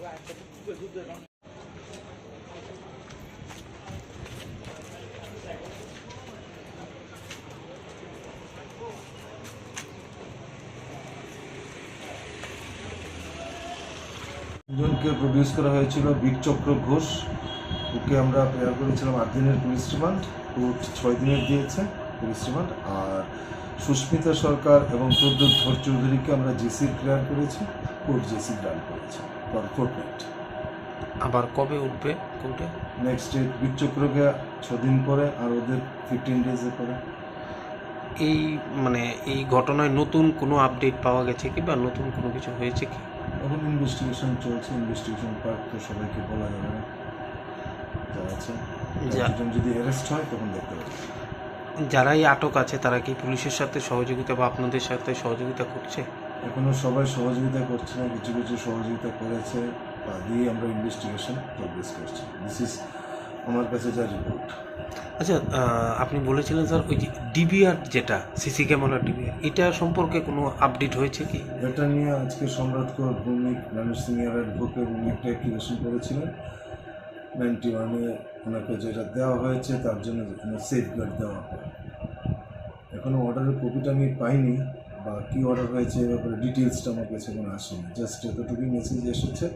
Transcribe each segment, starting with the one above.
দুজনকে প্রডিউস করা হয়েছিল বীরচক্র ঘোষ, ওকে আমরা প্রেয়ার করেছিলাম আট দিনের পুলিশ রিমান্ড ও ছয় দিনের দিয়েছে পুলিশ রিমান্ড আর সুস্মিতা সরকার এবং প্রদ্যুৎ ধর চৌধুরীকে আমরা জেসি প্রেয়ার করেছি কোর্ট জেসি গ্রান্ট করেছে। ফোরটনাইট। আবার কবে উঠবে কোর্টে নেক্সট ডেট বীরচক্রকে ছদিন পরে আর ওদের ফিফটিন ডেজে পরে। এই মানে এই ঘটনায় নতুন কোনো আপডেট পাওয়া গেছে কি বা নতুন কোনো কিছু হয়েছে কি? এখন ইনভেস্টিগেশন চলছে ইনভেস্টিগেশন পার্ট তো সবাইকে বলা যাবে না। যা আছে। একজন যদি অ্যারেস্ট হয় তখন দেখতে পাবে যারাই আটক আছে তারা কি পুলিশের সাথে সহযোগিতা বা আপনাদের সাথে সহযোগিতা করছে? এখনও সবাই সহযোগিতা করছে না কিছু কিছু সহযোগিতা করেছে তা দিয়ে আমরা ইনভেস্টিগেশন প্রোগ্রেস করছি। দিস ইজ আমার কাছে যা রিপোর্ট আচ্ছা আপনি বলেছিলেন স্যার ওই যে ডিবিআর যেটা সিসি ক্যামেরা ডিবিআর এটা সম্পর্কে কোনো আপডেট হয়েছে কি? এটা নিয়ে আজকে সম্রাট কর ভৌমিক রমেশ সিনিয়র অ্যাডভোকেট উনি একটা অ্যাপ্লিকেশন করেছিলেন। নাইনটি ওয়ানে ওনাকে যেটা দেওয়া হয়েছে তার জন্য সেফ গার্ড দেওয়া হয় এখনও অর্ডারের কপিটা আমি পাইনি। বা কী অর্ডার হয়েছে ব্যাপারে ডিটেলসটা আমার কাছে কোনো আসেনি। জাস্ট এতটুকুই মেসেজ এসেছে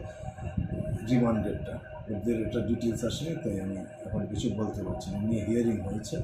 রিমান্ডেডটা ওদের এটা ডিটেলস আসেনি, তাই আমি এখন কিছু বলতে পারছি না। নিয়ে হিয়ারিং হয়েছে